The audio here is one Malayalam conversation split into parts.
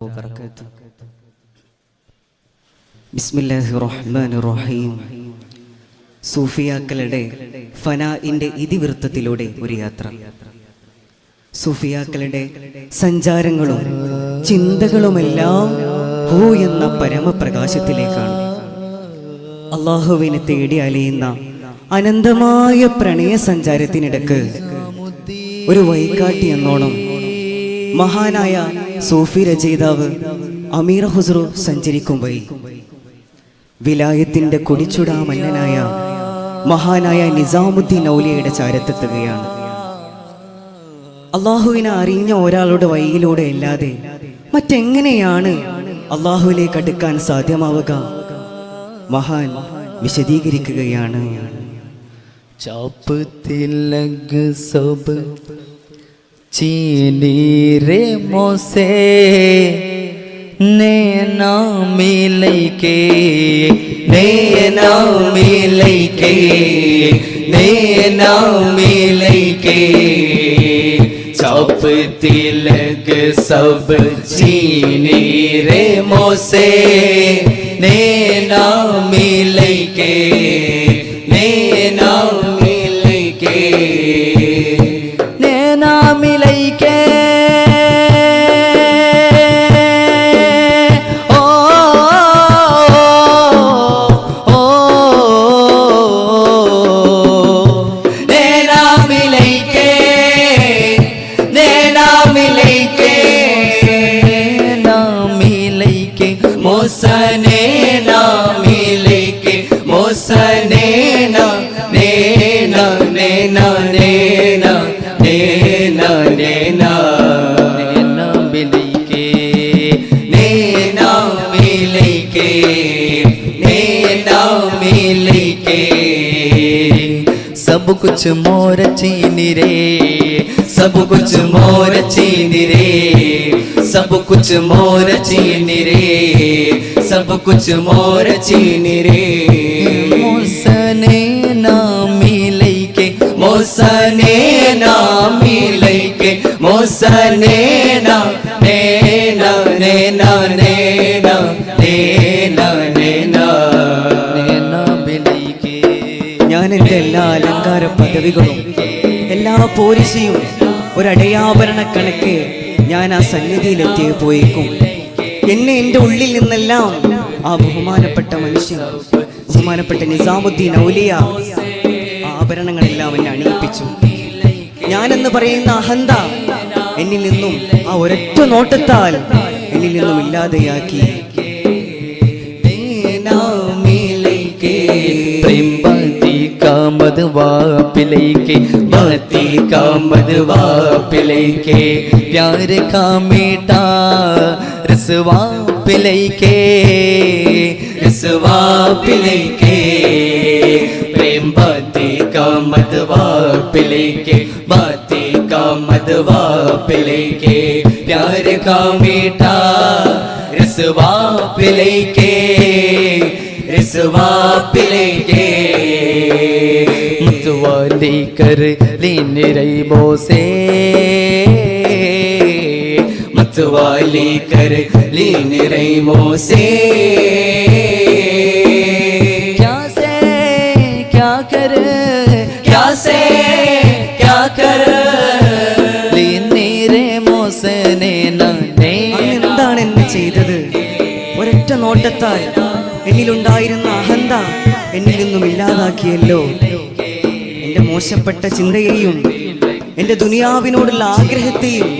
وبركاته ബിസ്മില്ലാഹി റഹ്മാൻ റഹീം സൂഫിയാക്കളുടെ ഫനാഇന്റെ ഇതിവൃത്തത്തിലൂടെ ഒരു യാത്ര സൂഫിയാക്കളുടെ സഞ്ചാരങ്ങളും ചിന്തകളുമെല്ലാം ഹൂ എന്ന പരമപ്രകാശത്തിലേക്കാണ് അള്ളാഹുവിനെ തേടി അലയുന്ന അനന്തമായ പ്രണയ സഞ്ചാരത്തിനിടക്ക് ഒരു വൈകാട്ടി എന്നോണം മഹാനായ സൂഫി രചയിതാവ് അമീർ ഹുസറു സഞ്ചരിക്കുമ്പോൾ വിലായത്തിന്റെ കുടിച്ചുടാ മന്നനായ മഹാനായ നിസാമുദ്ദീൻ ഔലിയയുടെ ചാരത്തെത്തുകയാണ്. അള്ളാഹുവിനെ അറിഞ്ഞ ഒരാളുടെ വഴിയിലൂടെ അല്ലാതെ മറ്റെങ്ങനെയാണ് അള്ളാഹുവിലേക്ക് അടുക്കാൻ സാധ്യമാവുക? മഹാൻ വിശദീകരിക്കുകയാണ്. ചാപ്പത്തിലഗ് സബ് सब चीनी रे मोसे नैना मिलै के नैना मिलै के नैना मिलै के चाप तिलक सब चीनी रे मोसे नैना मिलै के नैना सब कुछ मोर चीनी रे सब कुछ मोर चीनी रे सब कुछ मोर चीनी रे सब कुछ मोर चीनी रे സനേന നേന നേന നേന നേന നേന ഞാൻ എന്റെ എല്ലാ അലങ്കാര പദവികളും എല്ലാ പോരിശയും ഒരടയാഭരണ കണക്ക് ഞാൻ ആ സന്നിധിയിലെത്തി പോയേക്കും. എന്നെ എന്റെ ഉള്ളിൽ നിന്നെല്ലാം ആ ബഹുമാനപ്പെട്ട മനുഷ്യൻ ബഹുമാനപ്പെട്ട നിസാമുദ്ദീൻ ഔലിയ ആഭരണങ്ങളെല്ലാം എന്നെ അണിയിപ്പിച്ചു. ഞാനെന്ന് പറയുന്ന അഹന്ത എന്നിൽ നിന്നും ആ ഒരൊറ്റ നോട്ടത്താൽ എന്നിൽ നിന്നും ഇല്ലാതെയാക്കി காமது வாப்பிலைக்கே பாத்தி காமது வாப்பிலைக்கே யாரு காமிட்டா ரிசுவா பிழைக்கே ரிசுவா பிழைக்கே பிரேம் பாத்தி காமது வாப்பிலைக்கே பாத்தி मोहम्मद वाप लेके प्यार का मीठा बाप लेके रसवा लेके कर लेकर लीन रईबो से मतवा लेकर लीन रईबो से നോട്ടത്താൽ എന്നിലുണ്ടായിരുന്ന അഹന്ത എന്നിൽ നിന്നും ഇല്ലാതാക്കിയല്ലോ. എന്റെ മോശപ്പെട്ട ചിന്തയെയും എന്റെ ദുനിയാവിനോടുള്ള ആഗ്രഹത്തെയും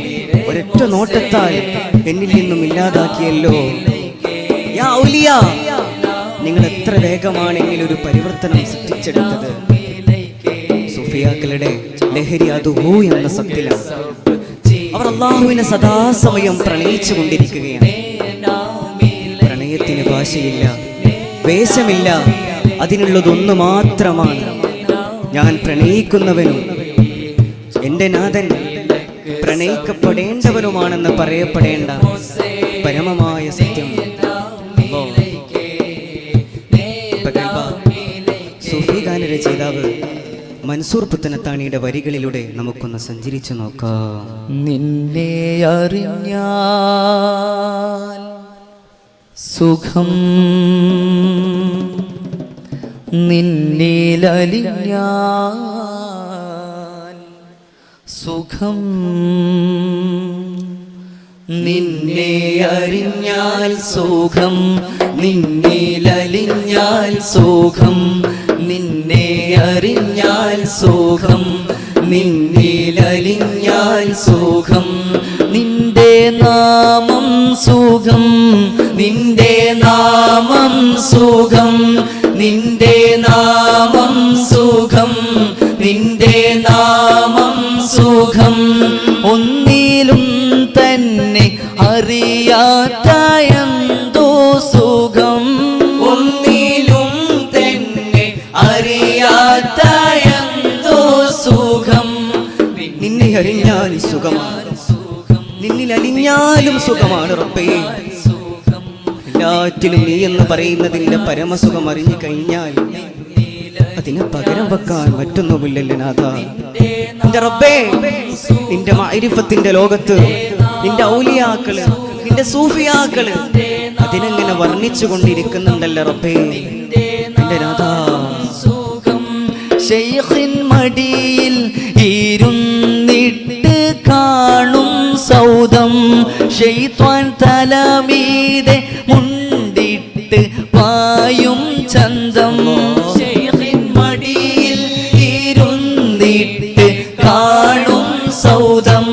ഒരൊറ്റ നോട്ടത്താൽ എന്നിൽ നിന്നും ഇല്ലാതാക്കിയല്ലോ. യാ നിങ്ങൾ എത്ര വേഗമാണെങ്കിൽ ഒരു പരിവർത്തനം സൃഷ്ടിച്ചെടുത്തത്. സുഫിയാക്കളുടെ ലഹരി അത് എന്ന സത്യലാണ്. അവർ അള്ളാഹുവിനെ സദാസമയം പ്രണയിച്ചു കൊണ്ടിരിക്കുകയാണ് പ്രണയത്തിന് ഭാഷയില്ല വേഷമില്ല അതിനുള്ളതൊന്നു മാത്രമാണ് ഞാൻ പ്രണയിക്കുന്നവനും എന്റെ നാഥൻ പ്രണയിക്കപ്പെടേണ്ടവനുമാണെന്ന് പറയപ്പെടേണ്ട പരമമായ സത്യം ഓ. ഇപ്പൊ കേൾപ്പാ. സൂഫി ഗാന രചയിതാവ് മൻസൂർ പുത്തനത്താണിയുടെ വരികളിലൂടെ നമുക്കൊന്ന് സഞ്ചരിച്ചു നോക്കാം നിന്നെ അറിഞ്ഞാൽ സുഖം നിന്നിലലിഞ്ഞാൽ സുഖം നിന്നെ അറിഞ്ഞാൽ സുഖം നിന്നിലലിഞ്ഞാൽ സുഖം നിന്നെ അറിഞ്ഞാൽ സുഖം നിന്നിലലിഞ്ഞാൽ സുഖം നിന്റെ നാമം സുഖം നിന്റെ നാമം സുഖം നിന്റെ നാമം സുഖം നിന്റെ നാമം സുഖം. ഒന്നിലും തന്നെ അറിയാത്ത എന്തോ സുഖം. ഒന്നിലും തന്നെ അറിയാത്ത എന്തോ സുഖം. നിന്നെ അറിഞ്ഞാൽ സുഖമാണ്. നിന്നിൽ അലിഞ്ഞാലും സുഖമാണ് റബ്ബേ. എല്ലാറ്റിലും നീ എന്ന് പറയുന്നതിന്റെ പരമസുഖം അറിഞ്ഞു കഴിഞ്ഞാൽ അതിന് പകരം വെക്കാൻ മറ്റൊന്നുമില്ലല്ലോ നിന്റെ റബ്ബേ നിന്റെ മൈരിഫത്തിന്റെ ലോകത്ത് നിന്റെ ഔലിയാക്കൾ നിന്റെ സൂഫിയാക്കൾ അതിനെങ്ങനെ വർണിച്ചു കൊണ്ടിരിക്കുന്നുണ്ടല്ലോ റബ്ബേ. നിന്റെ നാഥ മടിയിൽ ഇരുന്നിട്ട് കാണും സൗദം. ഷെയ്ത്വാൻ തലമീതെ ചന്തം മടിയിൽ ഇരുന്നിട്ട് കാണും സൗദം.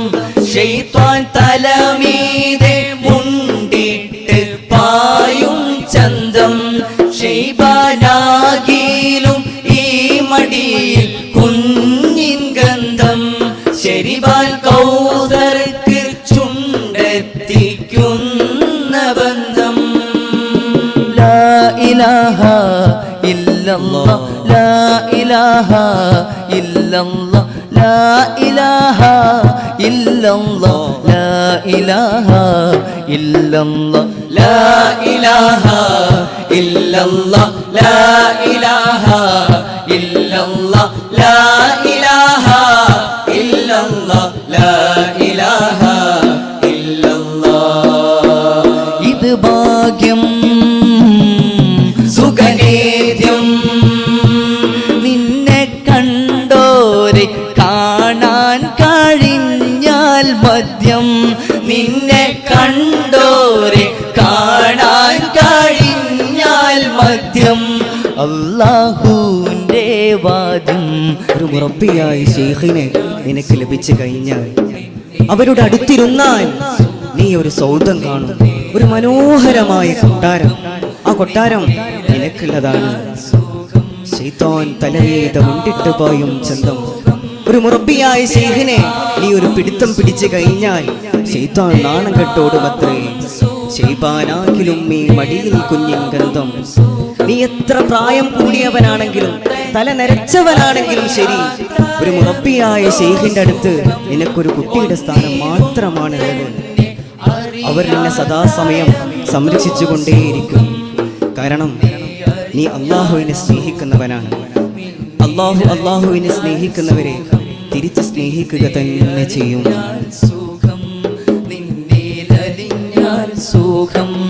ഷെയ്ത്വാൻ തലമീതെ മുണ്ടിട്ട് പായും ചന്തം. ഷെയ്ബാനാകിലും ഈ മടിയിൽ കുഞ്ഞിൻ ഗന്ധം. ശരിബാൽ കൗതർക്ക് ചുണ്ടെത്തിക്കുന്ന ബന്ധം. ലാ ഇലാഹ illallah la ilaha illallah la ilaha illallah la ilaha illallah la ilaha illallah la ilaha illallah la ilaha illallah la ilaha illallah ഇത് ഭാഗ്യം അള്ളാഹുവിന്റെ വാദം ഒരു മുറപ്പിയായി ശേഖിനെ നിനക്ക് ലഭിച്ചു കഴിഞ്ഞാൽ അവരുടെ അടുത്തിരുന്നാൽ നീ ഒരു സൗദം കാണും ഒരു മനോഹരമായ കൊട്ടാരം. ആ കൊട്ടാരം നിനക്കുള്ളതാണ്. ശൈത്താൻ തലവേദ മുണ്ടിട്ട് പോയും ചന്തം. ഒരു മുറബിയായ ശേഖിനെ നീ ഒരു പിടുത്തം പിടിച്ചു കഴിഞ്ഞാൽ ശൈത്താൻ നാണം കെട്ടോടുമത്രേ. ശൈബാനാകിലും ഈ മടിയിൽ കുഞ്ഞിൻ ഗന്ധം. നീ എത്ര പ്രായം കൂടിയവനാണെങ്കിലും തല നരച്ചവനാണെങ്കിലും ശരി. ഒരു മുറപ്പിയായ ശേഖിന്റെ അടുത്ത് നിനക്കൊരു കുട്ടിയുടെ സ്ഥാനം മാത്രമാണുള്ളത്. അവർ നിന്നെ സദാസമയം സംരക്ഷിച്ചു കൊണ്ടേയിരിക്കും കാരണം നീ അള്ളാഹുവിനെ സ്നേഹിക്കുന്നവനാണ്. അള്ളാഹു അള്ളാഹുവിനെ സ്നേഹിക്കുന്നവരെ തിരിച്ച് സ്നേഹിക്കുക തന്നെ ചെയ്യും. സുഖം.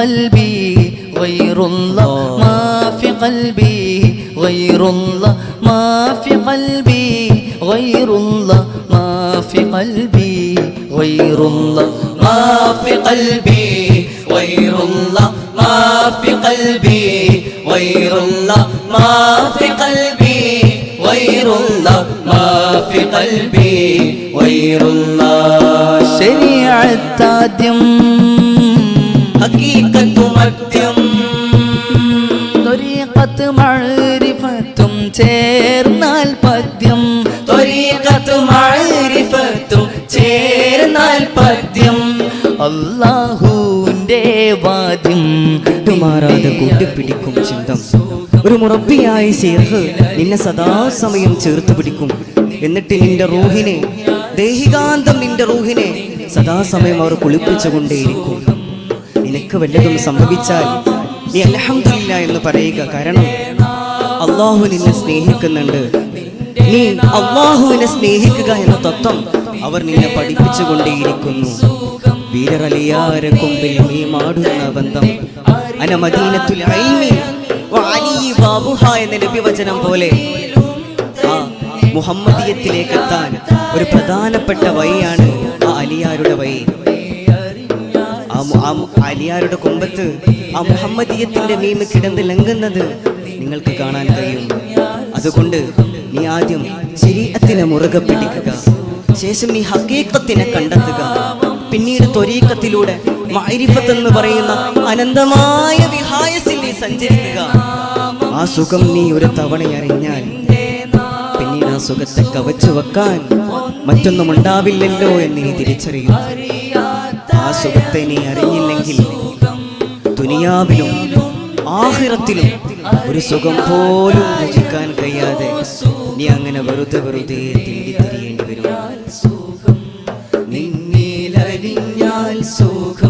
قلبي غير الله ما في قلبي غير الله ما في قلبي غير الله ما في قلبي غير الله ما في قلبي غير الله ما في قلبي غير الله ما في قلبي غير الله ما في قلبي غير الله شريعة تادم ഹക്കീക്കത്തു മത്യം മഅരിഫത്തും ചേർന്നാൽ പദ്യം. ത്വരീഖത്ത് മഅരിഫത്തും ചേർന്നാൽ പദ്യം. അല്ലാഹുവിന്റെ വാദ്യം. മാറാതെ കൂട്ടിപ്പിടിക്കും ചിന്തം. ഒരു മുറബിയായ ചേർത്ത് നിന്നെ സദാസമയം ചേർത്ത് പിടിക്കും. എന്നിട്ട് നിന്റെ റൂഹിനെ ദേഹികാന്തം നിന്റെ റൂഹിനെ സദാസമയം അവർ കുളിപ്പിച്ചുകൊണ്ടേയിരിക്കും. നിനക്ക് വല്ലതും സംഭവിച്ചാൽ നീ അലഹമില്ല എന്ന് പറയുക. കാരണം അള്ളാഹു നിന്നെ സ്നേഹിക്കുന്നുണ്ട്. നീ അള്ളാഹുവിനെ സ്നേഹിക്കുക എന്ന തത്വം അവർ നിന്നെ പഠിപ്പിച്ചുകൊണ്ടേയിരിക്കുന്നു. വീരറലിയാര കൊമ്പിൽ നീ മാടുന്ന ബന്ധം. അനമദീനത്തുൽ എന്ന പോലെ മുഹമ്മദീയത്തിലേക്ക് ഒരു പ്രധാനപ്പെട്ട വഴിയാണ് ആ അലിയാരുടെ വഴി. ആ അലിയാരുടെ കൊമ്പത്ത് ആ മുഹമ്മദീയത്തിന്റെ മീമ് കിടന്ന് ലംഘുന്നത് നിങ്ങൾക്ക് കാണാൻ കഴിയും. അതുകൊണ്ട് നീ ആദ്യം ശരീരത്തിനെ മുറുകെ പിടിക്കുക. ശേഷം നീ ഹക്കീക്കത്തിനെ കണ്ടെത്തുക. പിന്നീട് ത്വരീക്കത്തിലൂടെ മൈരിഫത്ത് എന്ന് പറയുന്ന അനന്തമായ വിഹായസിൽ നീ സഞ്ചരിക്കുക. ആ സുഖം നീ ഒരു തവണ അറിഞ്ഞാൽ പിന്നീട് ആ സുഖത്തെ കവച്ചു വെക്കാൻ മറ്റൊന്നും ഉണ്ടാവില്ലല്ലോ എന്ന് നീ തിരിച്ചറിയും സുഖത്തെ നീ അറിഞ്ഞില്ലെങ്കിൽ ദുനിയാവിലും ആഹിറത്തിലും ഒരു സുഖം പോലും രുചിക്കാൻ കഴിയാതെ നീ അങ്ങനെ വെറുതെ വെറുതെ തേടി തിരിയേണ്ടി വരും. നിന്നിലറിഞ്ഞാൽ സുഖം